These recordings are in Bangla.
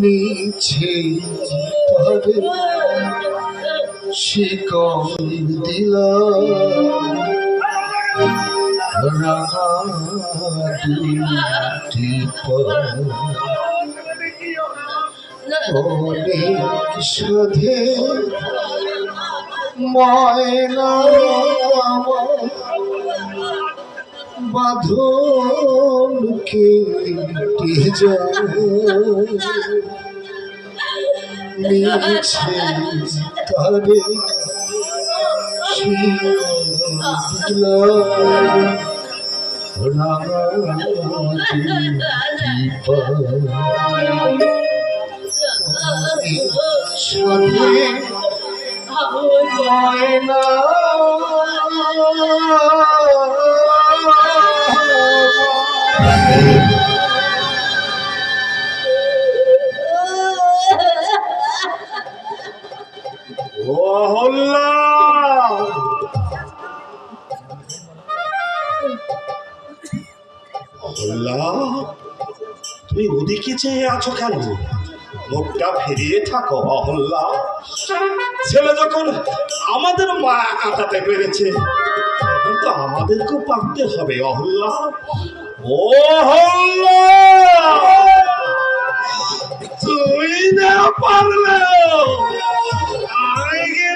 নিছে তবে শিকল দিল। রাঙাটি অনেক সাধে ময়না বাঁধন কেটে যায়? মিছে তারে ময়না অহল্লা অহল্লা তুমি ওদিকে চেয়ে আছো কেন? মুখটা ফিরিয়ে থাকো, অহল্লা। ছেলে যখন আমাদের মায়া কাটাতে পেরেছে তো আমাদেরকেও পারতে হবে, অহল্লা। অহল্লা! তুই না পারলেও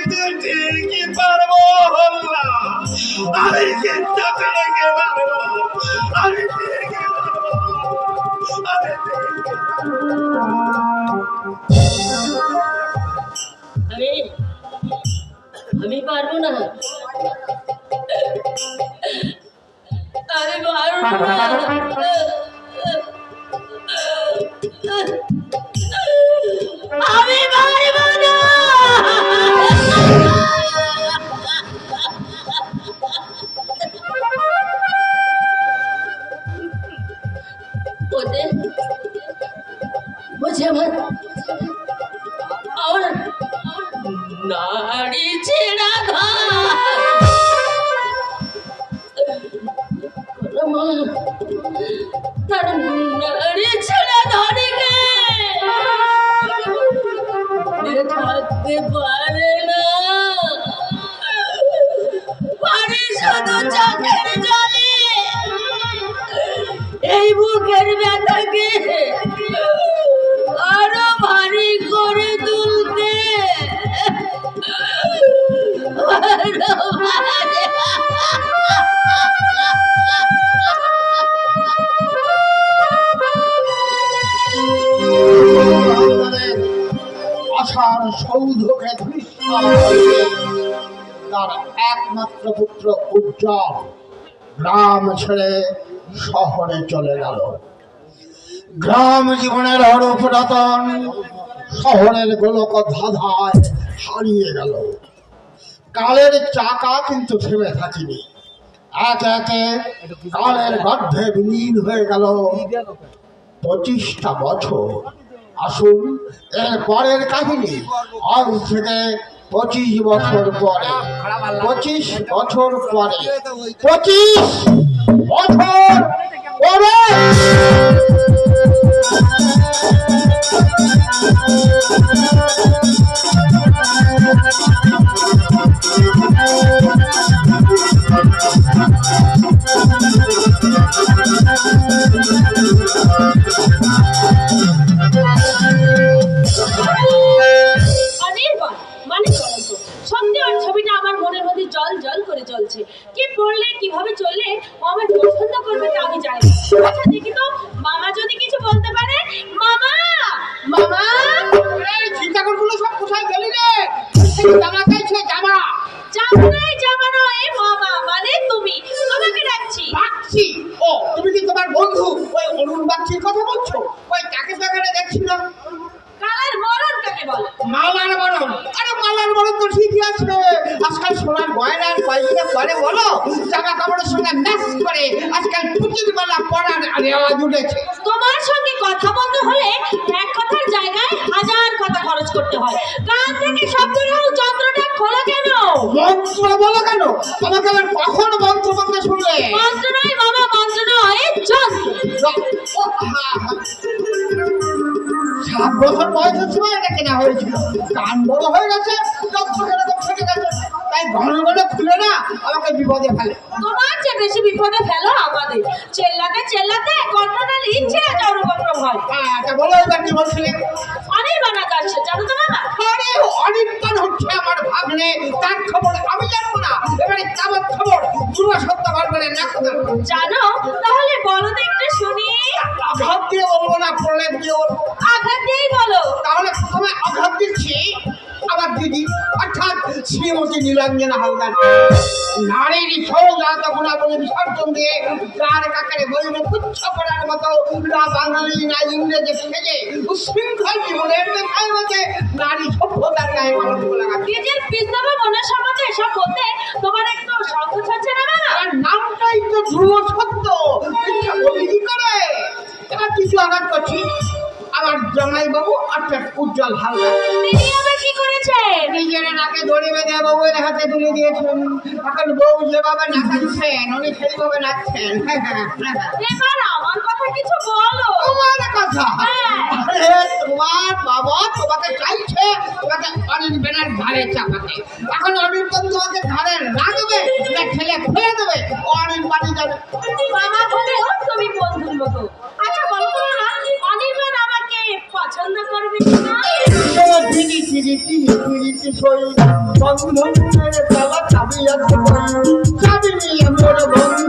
আমি কিন্তু ঠিকই পারব হল্লা আমি কিন্তু ঠিকই পারব আমি ঠিকই পারব আমি ঠিকই আমি আমি পারব না আমি পারব না পুত্র উজ্জ্বল গ্রাম ছেড়ে শহরে চলে গেল। গ্রাম জীবনের হর পুরাতন, শহরের গোলক ধাঁধায় হারিয়ে গেল। কালের চাকা কিন্তু থেমে থাকিনি। একে একে কালের গর্ভে বিলীন হয়ে গেল। পঁচিশটা বছর আসুন এর পরের কাহিনী আজ থেকে পঁচিশ বছর পরে, পঁচিশ বছর পরে, পঁচিশ বছর পরে। কাপড়ের করে আজকাল পুঁতির মালা পরার রেওয়াজ উঠেছে। তোমার সঙ্গে কথা বলতে হলে এক কথার জায়গায় হাজার কথা খরচ করতে হয়। কান থেকে শব্দ নাও চন্দ্রটা হলো কেন? মন্ত্র বলো কেন? আমাকে আবার কখন মন্ত্র বলতে শুনলে? মন্ত্র নয় মামা মন্ত্র নয় যন্ত্র। সাত বছর বয়সের সময় এটা কেনা হয়েছিল। কান বড় হয়ে গেছে রক্ত কেরকম ফেটে গেছে তাই ঘন ঘন খুলে না আমাকে বিপদে ফেলে। তোমার চেয়ে বেশি বিপদে ফেলো আমাদের। চেল্লাতে চেল্লাতে কর্ণনালী ছেড়ে যাওয়ার উপক্রম হয়। হ্যাঁ তা বলো এবার কি বলছিলে? অনেক বানা যাচ্ছে জানো তো মামা আরে অনির্বাণ হচ্ছে আমার ভাগ্নে তার খবর আমি জানব না। এবারে কাবার খবর পুরো সত্য ভাগ্নে না জানো তাহলে বলো তো একটু শুনি। আঘাত দিয়ে বলব না প্রলেপ দিয়ে বলব। আঘাত দিয়েই বলো। তাহলে প্রথমে আঘাত দিচ্ছি। আমার দিদি অর্থাৎ শ্রীমতী নীলাঞ্জনা হালদার। নারীর সৌজাত গুণাবলী বিসর্জন দিয়ে গার কাকারে বইলে পুচ্ছ করার মতো না বাঙালি না ইংরেজি সেজে উশৃঙ্খল জীবনের দেখায় মতে নারী সভ্যতার গায়ে লাগাচ্ছে নিজের মনের সম্বন্ধে এসব তোমার একটু সংকোচ হচ্ছে না নামটাই তো ধ্রুব সত্য। করে? এবার কিছু আঘাত করছি। আমার জামাই বাবু অর্থাৎ উজ্জ্বল হালদার তিনি আবার কি করেছেন নিজের নাকে দড়ি বেঁধে বউয়ের হাতে তুলে দিয়েছেন এখন বউ যেভাবে নাচাচ্ছেন উনি সেইভাবে নাচছেন। এবার আমার কথা কিছু বলো। তোমার কথা? হ্যাঁ। তোমার বাবা তোমাকে চাইছে তোমাকে অনিল বেনার ঘাড়ে চাপাতে। এখন অনিল তোমাকে ঘাড়ে রাখবে না ঠেলে ফেলে দেবে। অনিল বাড়ি যাবে। তুমি বন্ধুর মতো। আচ্ছা বলো তো অনির্বাণ আমাকে পছন্দ করবে কিনা দিদি দিদি দিদি সই বন্ধনের তালা চাবি আছে চাবি নিয়ে আমরা বন্ধু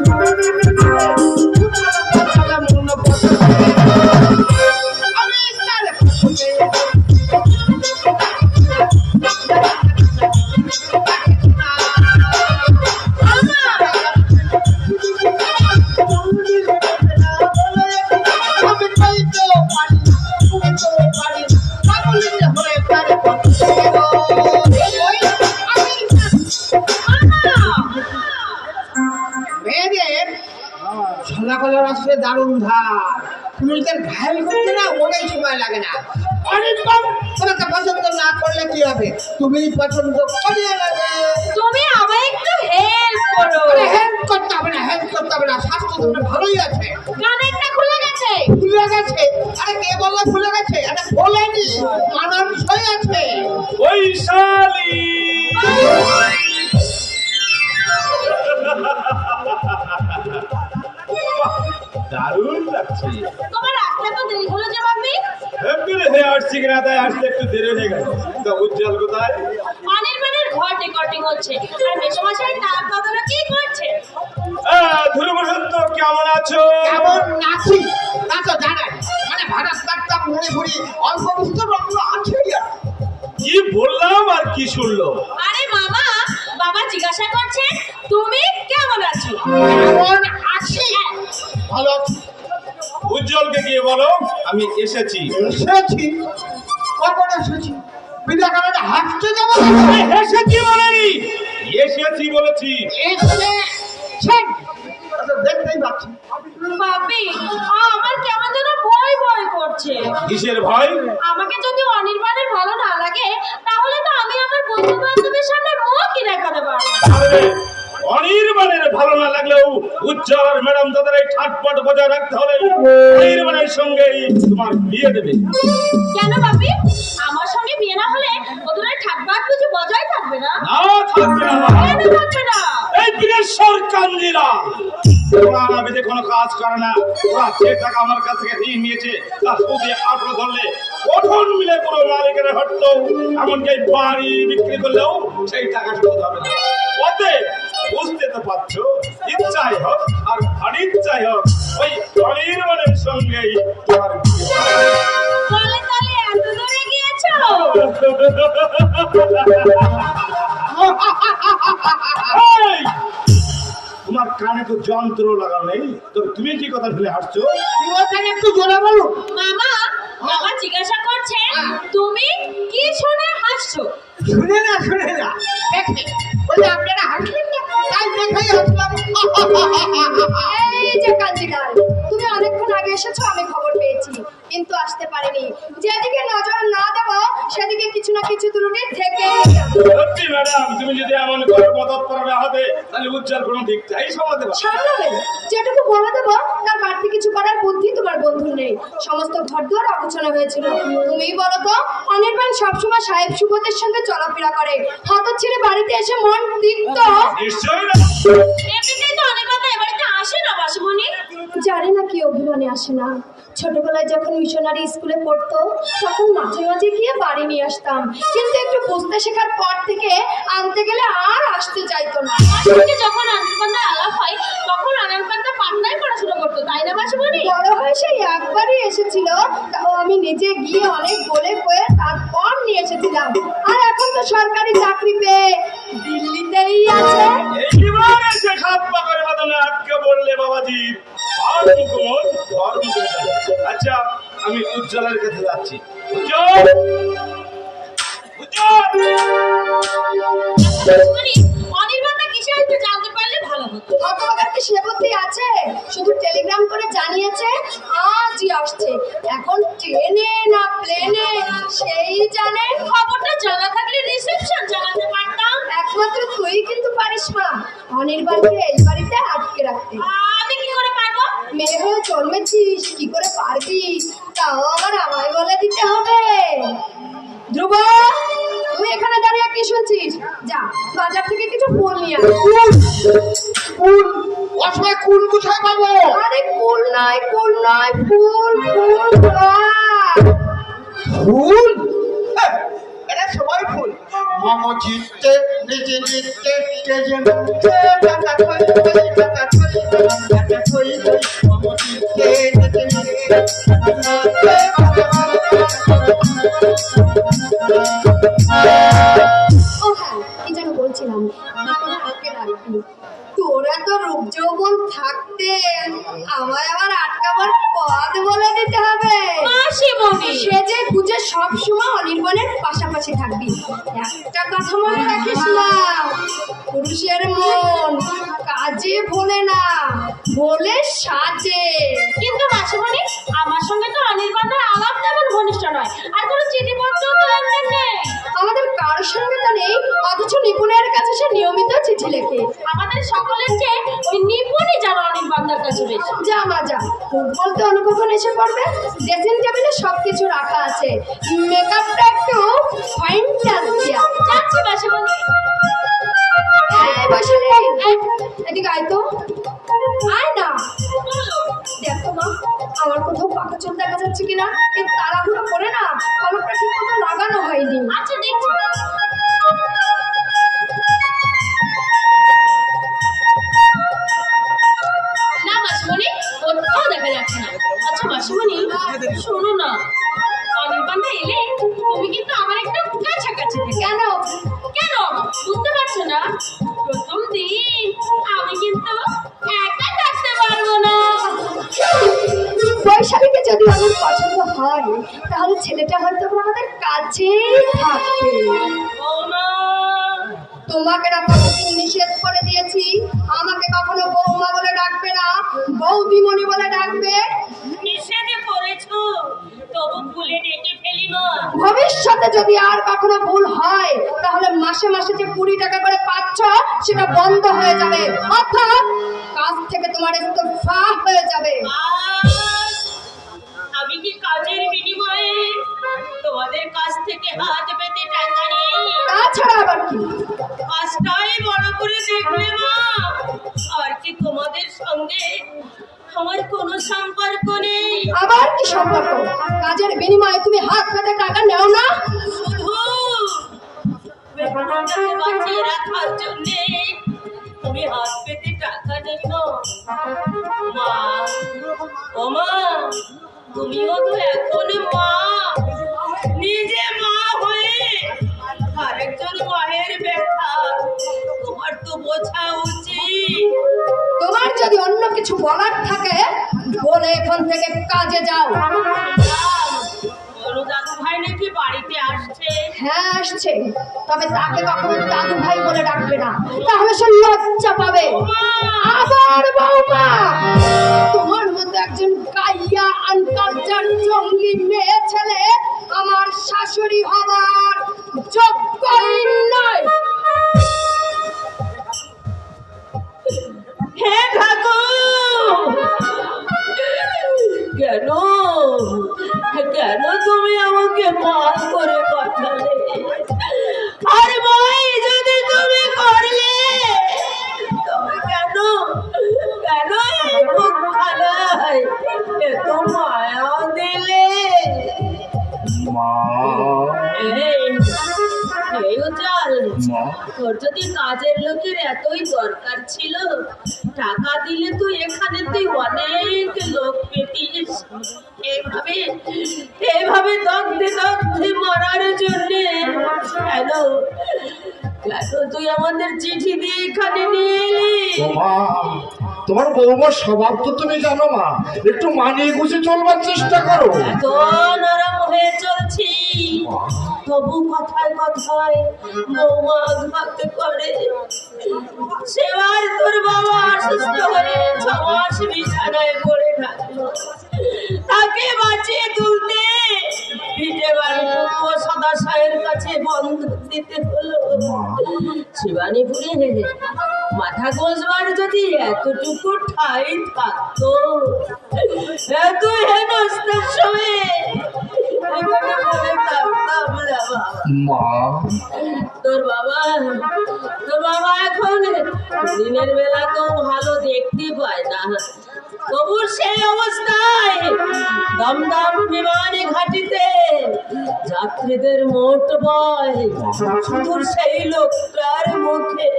দারুণ ধার তুমি তার ঘায়ল করতে না মনেই সময় লাগে না। অনেক তোমাকে পছন্দ না করলে কি হবে? তুমি পছন্দ করে লাগে তুমি আমায় একটু হেল্প করো। হেল্প করতে হবে না হেল্প করতে হবে না। স্বাস্থ্য তোমার ভালোই আছে। কানেরটা খুলে গেছে। ভুলে গেছে? আরে কে বলল ভুলে গেছে? এটা বলেনি। মানানসই আছে বৈশালী। বাহ, দারুণ লাগছে। তোমার আসতে তো দেরি হলো যে মাম্মি এমনি হয়ে আসছি কিনা তাই আসতে একটু দেরি হয়ে গেল। তা উজ্জ্বল কোথায়? অনির্বাণের ঘর ডেকর্টিং হচ্ছে। আর মেসোমশাই তার দাদারা কি করছে? ধ্রুব সত্য কেমন আছো? কেমন নাচি তা তো মানে ভারত নাট্যম মনে ঘুরি অল্প বিস্তর রত্ন আছেই কি বললাম আর কি শুনলো? আরে মামা বাবা জিজ্ঞাসা করছে তুমি কেমন আছো? কেমন আছি? ভালো আছি। উজ্জ্বলকে গিয়ে বলো আমি এসেছি। এসেছি? কখন এসেছি? বিনাকারণে হাসতে যাব এসেছি বলেনি এসেছি বলেছি। আচ্ছা, দেখতেই পাচ্ছি। বাপি আমার কেমন যেন ভয় ভয় করছে। কিসের ভয়? আমাকে যদি অনির্বাণের ভালো না লাগে তাহলে তো আমি আমার বন্ধু বান্ধবের সামনে অনির্বাণের ভালো না লাগলেও উজ্জ্বল ম্যাডাম তাদের এই ঠাটপট বজায় রাখতে হলে অনির্বাণের সঙ্গেই তোমার বিয়ে দেবে। কেন বাপি আমার সঙ্গে বিয়ে না হলে ওদের ওই কিছু বজায় থাকবে না। না থাকবে না। কেন থাকবে না? বীরেশ্বর ওরা বেঁধে কোনো কাজ করে না। ওরা যে টাকা আমার কাছ থেকে ঋণ নিয়েছে তার সুদে আঠো ধরলে কঠোর মিলে পুরো মালিকের হটতো এমনকি বাড়ি বিক্রি করলেও সেই টাকা শোধ হবে না। অতএব বুঝতে তো পারছ ইচ্ছাই হোক আর অনিচ্ছাই হোক ওই অনির্বাণের সঙ্গেই তোমার এত দূরে গিয়েছো? কানে তো যন্ত্র লাগানো নেই। তো তুমি কি কথা শুনে হাসছো? একটু জোরে বলুন। মামা মামা জিজ্ঞাসা করছে তুমি কি শুনে হাসছো? শুনে না শুনে না। দেখে বলে আপনারা হাসলেন না তাই দেখেই হাসলাম। এই যে কাঞ্জিলাল তুমি অনেকক্ষণ আগে এসেছ আমি খবর পেয়েছি। কিন্তু আসতে পারেনি। যেদিকে নজর না দেব সেদিকে কিছু না কিছু ত্রুটি থেকে। সত্যি ম্যাডাম তুমি যদি এমন করে পদত্তর না হতে তাহলে উজ্জ্বল কোনো দিকটাই সামলাতে পারবে সামলাবেন যেটুকু বলে দেবো তার বাড়তি কিছু করার বুদ্ধি তোমার বন্ধুর নেই। সমস্ত ঘর দুয়ার অগোছানো হয়েছিল। তুমিই বলো তো অনির্বাণ সবসময় সাহেব সুবোধের সঙ্গে চলাফেরা করে। হঠাৎ ছেড়ে বাড়িতে এসে মন তিক্ত। নিশ্চয়ই না। এমনিতেই তো অনেক কথা এবারে আসে না বাসমণি? জানি না কি অভিমানে আসে না। ছোটবেলায় যখন মিশনারি স্কুলে পড়তো তখন মাঝে মাঝে গিয়ে বাড়ি নিয়ে আসতাম। কিন্তু একটু বুঝতে শেখার পর থেকে আনতে গেলে আর আসতে চাইতো না। আজকে যখন আনন্দপান্ডা আলাপ হয় তখন আনন্দপান্ডা পাটনায় পড়াশোনা করতো। তাই না বাসমণি বড় হয়ে সেই একবারই এসেছিল তাও আমি নিজে গিয়ে অনেক বলে কয়ে তারপর নিয়ে এসেছিলাম। আর এখন তো সরকারি চাকরি পেয়ে দিল্লিতেই আছে। এইবার এসে খাপ পা করে আটকে বললে বাবাজি। ধর্ম কোন ধর্ম কোন। আচ্ছা আমি উজ্জ্বলের কাছে যাচ্ছি উজ্জ্বল কিসে জানতে ভালো হতো। হতভাগার কি সে বুদ্ধি আছে? শুধু টেলিগ্রাম করে জানিয়েছে, আজই আসছে। এখন ট্রেনে না প্লেনে, সেই জানে। খবরটা জানা থাকলে রিসেপশন জানাতে পারতাম। একমাত্র তুই কিন্তু পারিস মা। অনির্বাণকে এই বাড়িতে আটকে রাখতে। আমি কি করে পারব? মেয়ে হয়ে জন্মেছিস, কি করে পারবি? তাও আবার আমায় বলে দিতে হবে। ধ্রুব, তুই এখানে দাঁড়িয়ে কি শুনছিস? যা, বাজার থেকে কিছু ফুল নিয়ে আয়। কুল অসময় কুল কোথায় পাবো? আরে ফুল নয় ফুল নয় ফুল ফুল ফুল? হ্যাঁ, এরা সবাই ফুল। মম চিত্তে নিজে চিত্তে তেজে মুক্তে টাকা কই কই টাকা কই টাকা কই কই মম চিত্তে নিজে ও কি যেন বলছিলাম। তোরা তো রূপ যৌবন থাকতে আমায় আবার আটকাবার পথ বলে দিতে হবে। সে যে গুজে সবসময় অনির্বাণের পাশাপাশি থাকবি। একটা কথা মনে রাখিস না। পুরুষের মন কাজে ভোলে না। ভোলে সাজে। কিন্তু মাসিমণি আমার সঙ্গে তো অনির্বাণের আলাপ তেমন ঘনিষ্ঠ নয়। আর কোনো চিঠিপত্র তো লেনদেন নেই। আমাদের কারোর সঙ্গে তা নেই অথচ নিপুণের কাছে সে নিয়মিত চিঠি লেখে। আমাদের সকলের চেয়ে ওই নিপুণই জানো অনির্বাণদার কাছে বেশি। যা মা যা। ফুট বলতে অনুকখন এসে পড়বে। ড্রেসিং টেবিলে সব কিছু রাখা আছে। মেকআপটা একটু ফাইন দিয়া। যাচ্ছি মাসিমণি। এই বসে এই, এদিকে আয় তো। আয় না। দেখো মা আমার কোথাও পাকা চোখ দেখা যাচ্ছে কিনা? এই তাড়াহুড়ো করে না কলমটা ঠিক মতো লাগানো হয়নি। আচ্ছা দেখছি। না আচ্ছা শোনো না। অনির্বাণটা এলে তুমি কিন্তু আমার একটু কাছাকাছি কেন? কেন? বুঝতে পারছ না? যদি আমার পছন্দ হয় তাহলে ছেলেটা হয়তো আমাদের কাছেই থাকবে। তোমাকে না কতদিন নিষেধ করে দিয়েছি? আমাকে কখনো বৌমা বলে ডাকবে না? বৌদিমণি বলে ডাকবে? নিষেধে করেছ। তবু ভুলে ডেকে ফেলি না ভবিষ্যতে যদি আর কখনো ভুল হয় তাহলে মাসে মাসে যে কুড়ি টাকা করে পাচ্ছ সেটা বন্ধ হয়ে যাবে। অর্থাৎ কাজ থেকে তোমার ইস্তফা হয়ে যাবে। আমি কি কাজের বিনিময়ে তোমাদের কাছ থেকে হাত পেতে টাকা নেই? তাছাড়া আবার কি? কাজটাই বড় করে দেখবে মা আর কি তোমাদের সঙ্গে আমার কোনো সম্পর্ক নেই? আবার কি সম্পর্ক? কাজের বিনিময়ে তুমি হাত পেতে টাকা নেও না? শুধু বেতনটাকে বাঁচিয়ে রাখার জন্যে তুমি হাত পেতে টাকা মা ও মা তুমিও তো এখন মা। নিজে মা হয়ে আরেকজন মায়ের ব্যথা তোমার তো বোঝা উচিত। তোমার যদি অন্য কিছু বলার থাকে বলে এখান থেকে কাজে যাও। নাকি বাড়িতে আসছে? হ্যাঁ আসছে। তবে তাকে কখনো দাদু ভাই বলে ডাকবে না। তাহলে সে লজ্জা পাবে। আবার বৌমা! তোমার মতো একজন গাইয়া আনকালচার জঙ্গলি মেয়ে ছেলে আমার শাশুড়ি হবার যোগ্যই নয়। হে ঠাকুর! কেন? মাফ করে পাঠালে আর মাই যদি তুমি করলে তবে কেন কেন এই মুখখানায় এত মায়া দিলে? এই এই উজাল মা। তোর যদি কাজের লোকের এতই দরকার ছিল টাকা দিলে তুই এখানে তুই অনেক লোক পেতিস এইভাবে এইভাবে দগ্ধে দগ্ধে মরার জন্য। কেন কেন তুই আমাদের চিঠি দিয়ে এখানে নিয়ে এলি। তোমার বৌমার স্বভাব তো তুমি জানো মা একটু মানিয়ে গুছে চলবার চেষ্টা করো। এত নরম হয়ে চলছি। তবু কথায় কথায় বৌমা আঘাত করে সেবার তোর বাবা অসুস্থ হয়ে ছ বিছানায় পড়ে থাকল তাকে বাঁচিয়ে তুলতে পিঠে বাড়িটুকু সদা সাহের কাছে বন্ধক দিতে হলো। শিবানীপুরে মাথা গোঁজবার যদি এতটুকু ঠাই থাকতো। এত সময় মা। তোর বাবা তোর বাবা এখন দিনের বেলা তো ভালো দেখতে পায় না। তবু সেই অবস্থায় দমদম বিমানে ঘাটিতে যাত্রীদের মোট বয়। শুধু সেই লোকটার মুখে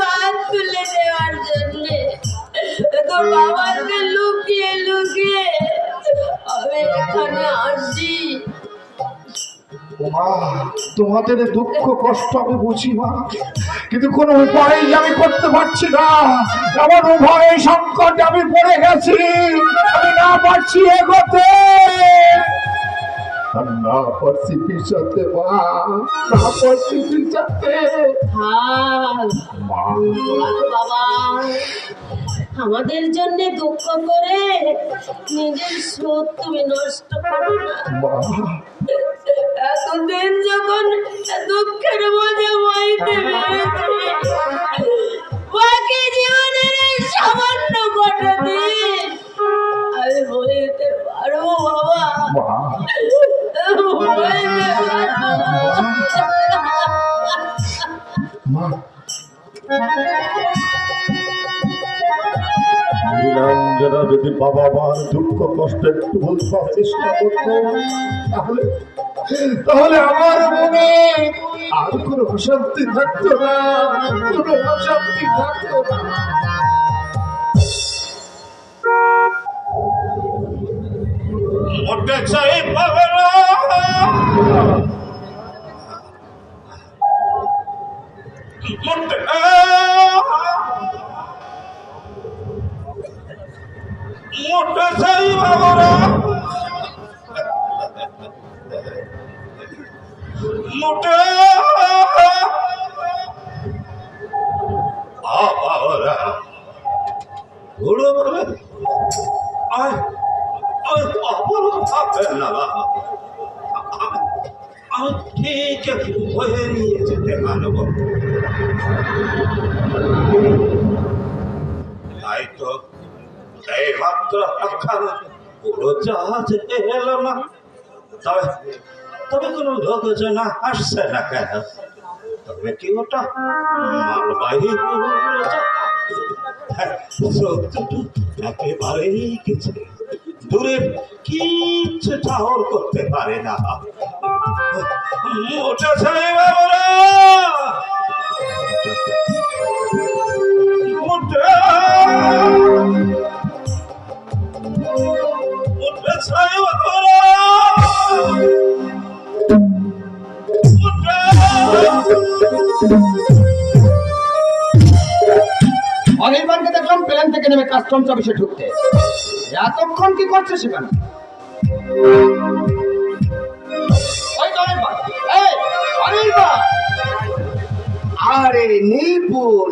ভাত তুলে দেওয়ার জন্যে তোর বাবাকে লুকিয়ে লুকিয়ে আমি এখানে আসছি। তোমাদের দুঃখ কষ্ট আমি বুঝি মা কিন্তু কোনো উপায় আমি করতে পারছি না। আমার উভয় সংকটে আমি পড়ে গেছি। আমি না পারছি এগোতে। না পারছি পিছাতে মা। না পারছি পিছাতে। বাবা আমাদের জন্য দুঃখ করে নিজের সুখ তুমি নষ্ট করো না। এতদিন যখন দুঃখের মধ্যে বইতে পেরেছি বাকি জীবনের এই সামান্য কটা দিন আমি বইতে পারব বাবা। মা। মা। নীলাঞ্জনা যদি বাবা মার দুঃখ, কষ্ট একটু বুঝবার চেষ্টা করতো, তাহলে তাহলে আমার মনে আর কোনো অশান্তি থাকতো না, কোনো অশান্তি থাকতো না। মোটে চাই পাবে না। মোটে চাই না মোটে আবারা ঘুরে বলে আয় আয় অপর থাকে না আমি ঠিক হয়ে নিয়ে যেতে পারব তাই তো এই মাত্র পুরো জাহাজ এলো না। তবে তবে কোনো লোকজন আসছে না কেন? তবে কি ওটা মালবাহী কিছু দূরে করতে পারে না। মোটা ছেলে বাবরা! মোটা মোটা ছেলে অনির্বাণকে দেখলাম প্লেন থেকে নেমে কাস্টমস অফিসে ঢুকতে। এতক্ষণ কি করছে সেখানে? আরে নীলপুর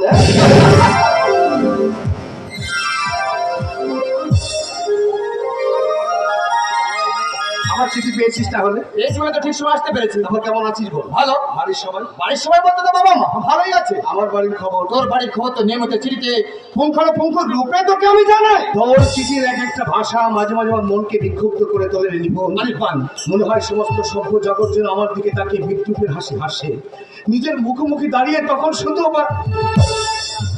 চিঠি পেয়েছিস তাহলে? এই সময় তো ঠিক সময় আসতে পেরেছি। তারপর কেমন আছিস বল? ভালো। বাড়ির সবাই? বাড়ির সবাই বলতে তো বাবা মা ভালোই আছে। আমার বাড়ির খবর? তোর বাড়ির খবর তো নিয়মিত চিঠিতে পুঙ্খানো পুঙ্খ রূপে তোকে আমি জানাই তোর চিঠির এক একটা ভাষা মাঝে মাঝে আমার মনকে বিক্ষুব্ধ করে তোলে নিপুণ অনির্বাণ মনে হয় সমস্ত সভ্য জগৎ যেন আমার দিকে তাকিয়ে বিদ্যুতের হাসি হাসে। নিজের মুখোমুখি দাঁড়িয়ে তখন শুধু আবার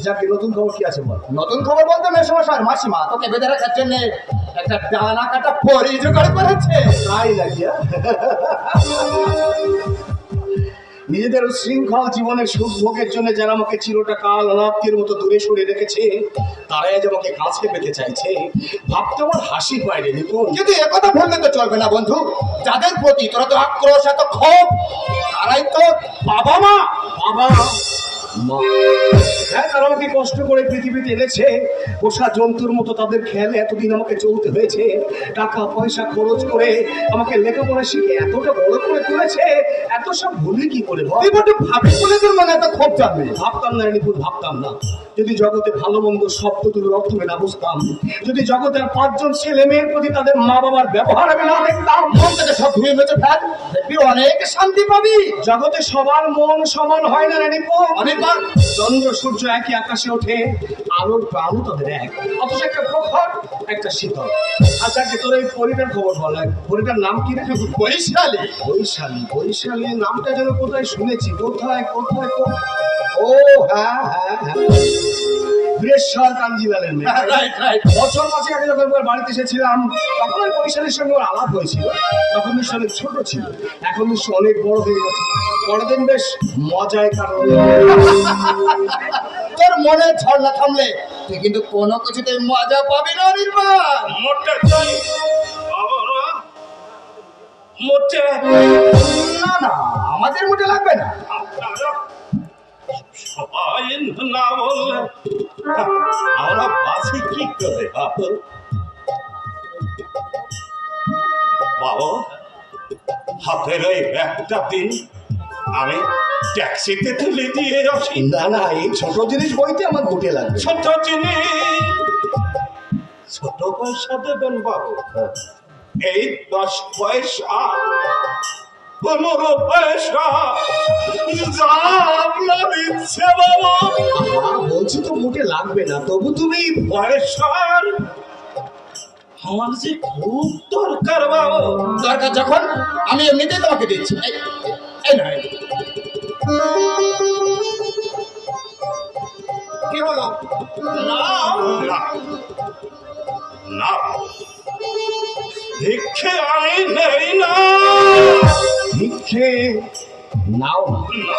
যাকে নতুন খবর কি আছে বল? নতুন খবর বলতে মেসমশার মাসিমা, তোকে বেঁধে রাখার জন্য একটা ডানা কাটা পরি জোগাড় করেছে। তাই নাকি হ্যাঁ? নিজেদের শৃঙ্খল জীবনের সুখ ভোগের জন্য যারা আমাকে চিরটা কাল অনাপ্তির মতো দূরে সরে রেখেছে, তারাই আজ আমাকে কাছে পেতে চাইছে। ভাবতে আমার হাসি পায় রে নিপুণ। কিন্তু একথা বললে তো চলবে না, বন্ধু। যাদের প্রতি তোরা তো আক্রোশ, এত ক্ষোভ, তারাই তো বাবা মা। বাবা মা। হ্যাঁ তারা আমাকে কষ্ট করে পৃথিবীতে এনেছে। পোষা জন্তুর মতো তাদের খেয়ালে এতদিন আমাকে চলতে হয়েছে। টাকা পয়সা খরচ করে আমাকে লেখাপড়া শিখে এতটা বড় করে তুলেছে। এত সব ভুলি কি করে তুই ভাবি বলে তোর মনে এত জানবে ভাবতাম না রিপুর ভাবতাম না। যদি জগতে ভালো মন্দ শব্দ তুলে অর্থ না বুঝতাম। যদি জগতের পাঁচজন ছেলে মেয়ের প্রতি তাদের মা বাবার ব্যবহার আমি না দেখতাম। মন থেকে সব ধুয়ে মেচে ফেল। দেখবি অনেক শান্তি পাবি। জগতে সবার মন সমান হয় না রিপুর অনেকবার চন্দ্র সূর্য একই আকাশে ওঠে আলোর প্রাণও তাদের এক অথচ একটা প্রখর একটা শীতল। আচ্ছা কি তোর এই পরিটার খবর বল পরিটার নাম কি রেখে বৈশালী। বৈশালী বৈশালী নামটা যেন কোথায় শুনেছি? কোথায় কোথায় ও হ্যাঁ হ্যাঁ হ্যাঁ। কাঞ্জিলালের মেয়ে। রাইট বছর মাসে আগে যখন বাড়িতে এসেছিলাম তখন ওই বৈশালীর সঙ্গে ওর আলাপ হয়েছিল। তখন অনেক ছোট ছিল। এখন অনেক বড় হয়ে গেছে। পরের বেশ মজায় কারণ তোর মনে ঝড় না থামলে তুই কিন্তু কোনো কিছুতে মজা পাবি না অনির্বাণ মোটে মোটে। না না আমাদের মোটে লাগবে না। সবাই না বললে আমরা কি করে বাবু হাতের ওই একটা দিন। আমি ট্যাক্সিতে তুলে দিয়ে আসি। না না এই ছোট জিনিস বইতে আমার গোটে লাগবে। ছোট জিনিস। ছোট পয়সা দেবেন বাবু। এই দশ পয়সা পনেরো পয়সা যা আপনার ইচ্ছে বাবা। বলছি তো মোটে লাগবে না তবু তুমি পয়সার আমার যে খুব দরকার বাবু। দরকার যখন আমি এমনিতেই তোমাকে দিচ্ছি। এই- এই না। কি হলো? না। না। না ভিক্ষে আমি নেই না। ভিক্ষে নাও না।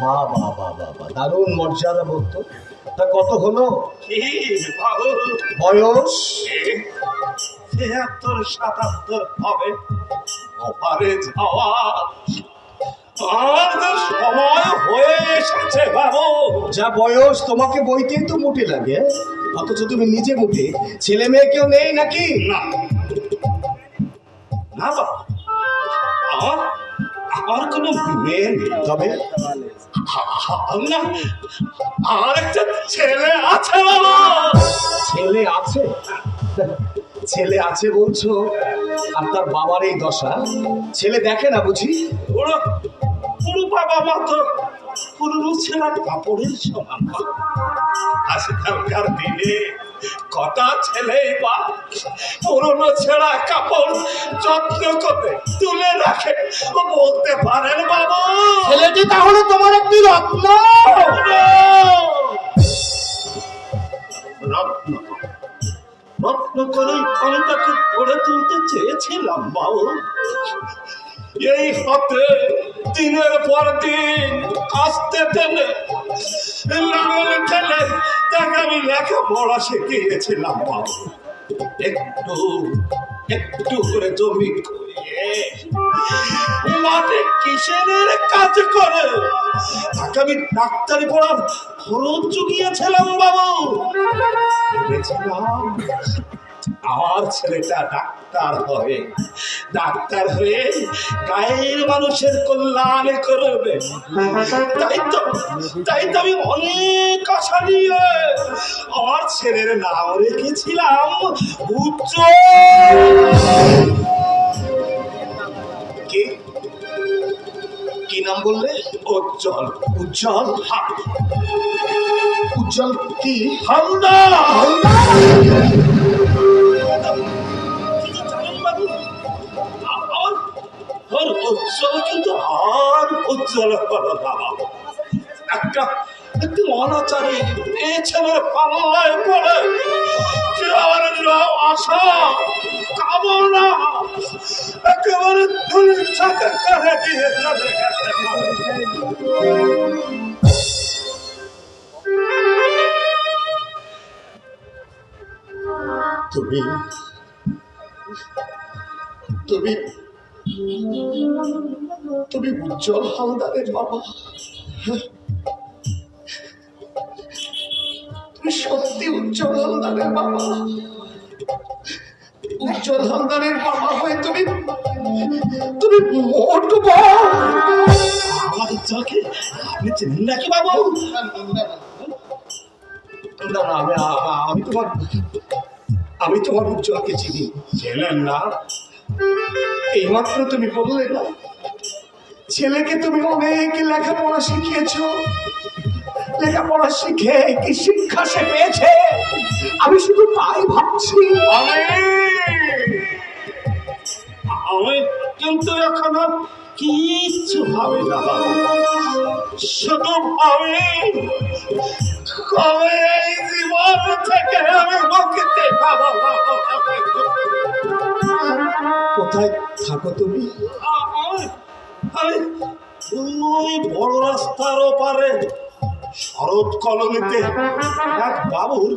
বা বা বা বা বা দারুণ মর্যাদা বলতো তা। কত হলো? বয়স? তিয়াত্তর সাতাত্তর হবে। ওপারে যাওয়া আর যে সময় হয়ে এসেছে বাবু। যা বয়স তোমাকে বইতেই তো মুটে লাগে। অথচ তুমি নিজে মুটে। ছেলে মেয়ে কেউ নেই নাকি? না। না বাবু। আমার আমার কোনো মেয়ে তবে? না আমার একটা ছেলে আছে বাবু। ছেলে আছে? ছেলে আছে বলছো? আর তার বাবার এই দশা? ছেলে দেখে না বুঝি? বাবা মা তো পুরনো ছেঁড়া কাপড়ের সমান আজকালকার দিনে কটা ছেলে বা পুরনো ছেঁড়া কাপড় যত্ন করে তুলে রাখে ও বলতে পারেন বাবু। ছেলেটি তাহলে তোমার একটি রত্ন? রত্ন? রত্ন করেই আমি তাকে গড়ে তুলতে চেয়েছিলাম বাবু। এই হাতে দিনের পর দিন আসতে লাঙল ঠেলে তাকে আমি লেখাপড়া শিখিয়েছিলাম একটু একটু করে জমি মাঠে কিসের কাজ করে? তাকে আমি ডাক্তারি পড়ার খরচ চুকিয়েছিলাম বাবু। আমার ছেলেটা ডাক্তার হবে ডাক্তার হয়ে গায়ের মানুষের কল্যাণ করবে। তাই তো তাই তো আমি অনেক আশা নিয়ে আমার ছেলের নাম রেখেছিলাম উজ্জ্বল। কে? কি নাম বললে? উজ্জ্বল। উজ্জ্বল, হা- উজ্জ্বল কি? হালদার কি উজ্জ্বল কিন্তু আর উজ্জ্বল হলো না। একটা একটি অনাচারী এই ছেলের পাল্লায় পড়ে। আশা, কামনা, একেবারে ধুলির সাথে করে দিয়ে চলে তুমি তুমি তুমি উজ্জ্বল হালদারের বাবা। তুমি সত্যি উজ্জ্বল হালদারের বাবা। উজ্জ্বল হালদারের বাবা হয়ে তুমি তুমি মরবা আমার উজ্জ্বলকে আপনি চেনেন নাকি বাবু? না না আমি তোমার আমি তোমার উজ্জ্বলকে চিনি। চেনেন না? এইমাত্র তুমি বললে না, ছেলেকে তুমি অনেক লেখাপড়া শিখিয়েছ। লেখাপড়া শিখে কি শিক্ষা সে পেয়েছে? আমি শুধু তাই ভাবছি। আমি কিন্তু এখন কিচ্ছু ভাবি না। শুধু ভাবি কবে এই জীবন থেকে আমি মুক্তি পাবো? কোথায় থাকো তুমি? ওই বড় রাস্তার ওপারে শরৎ কলোনিতে এক বাবুর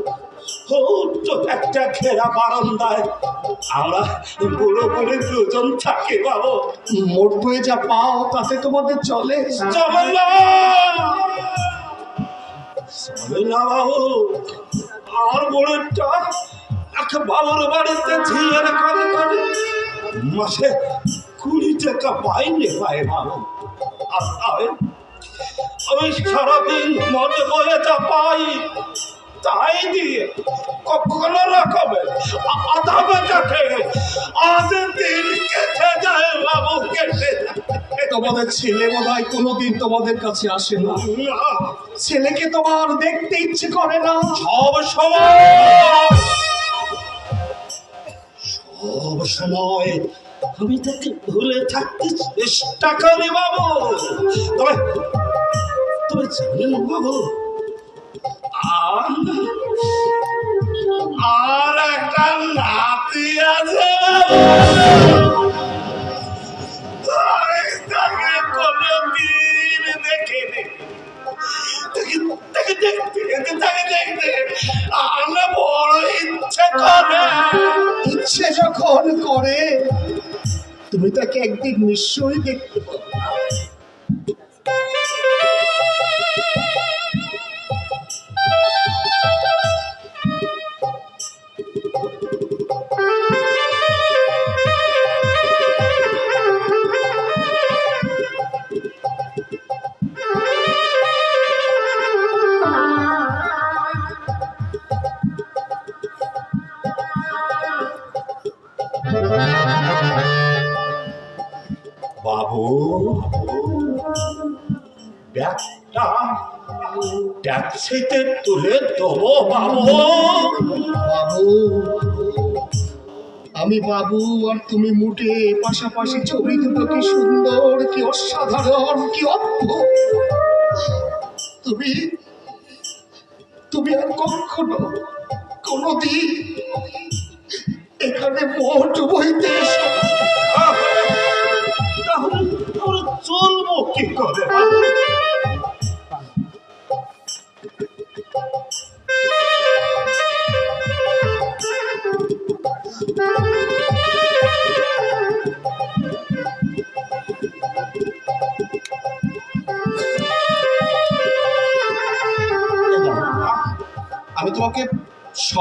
ছোট্ট একটা ঘেরা বারান্দায়। আমরা বুড়ো বুড়ি দুজন থাকি বাবু। মোট বয়ে যা পাও তাতে তোমাদের চলে। চলে না। চলে না বাবু। আর বুড়িটা এক বাবুর বাড়িতে ঝিয়ের করে করে মাসে কুড়ি টাকা পাইনি পাই বাবু। আর আমি সারাদিন মনে বয়ে যা পাই তাই দিয়ে কখনো রকমে আধা বেটা খেয়ে আজ দিন কেটে যায় বাবু কেটে তোমাদের ছেলে বোধ হয় কোনোদিন তোমাদের কাছে আসে না। না, ছেলেকে তোমার দেখতে ইচ্ছে করে না। সব সময়। সব সময়। আমি তাকে ভুলে থাকতে চেষ্টা করি বাবু। তবে তবে জানেন বাবু আর একটা নাতি আছে। আমার বড় ইচ্ছে করে। ইচ্ছে যখন করে, তুমি তাকে একদিন নিশ্চয়ই দেখতে পাবে। ট্যাক্সিতে তুলে দেবো বাবু। বাবু আমি বাবু আর তুমি মুটে পাশাপাশি ছবি দুটো কি সুন্দর কি অসাধারণ কি অদ্ভুত। তুমি তুমি আর কখনো কোনোদিন এখানে মোট বইতে চলবো কি করে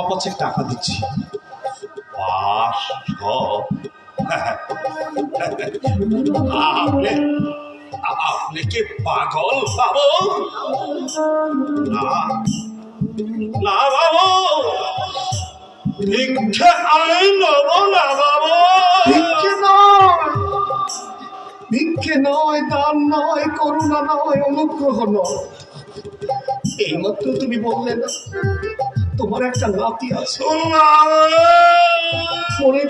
সপাচেক টাকা দিচ্ছি। আপনি আপনি কি পাগল বাবু? না না বাবু। ভিক্ষা আমি নেব না বাবু। ভিক্ষে নয়। ভিক্ষে নয় দান নয় করুণা নয় অনুগ্রহ নয়। এইমাত্র তুমি বললে না। তোমার একটা নাতি আছে। মনে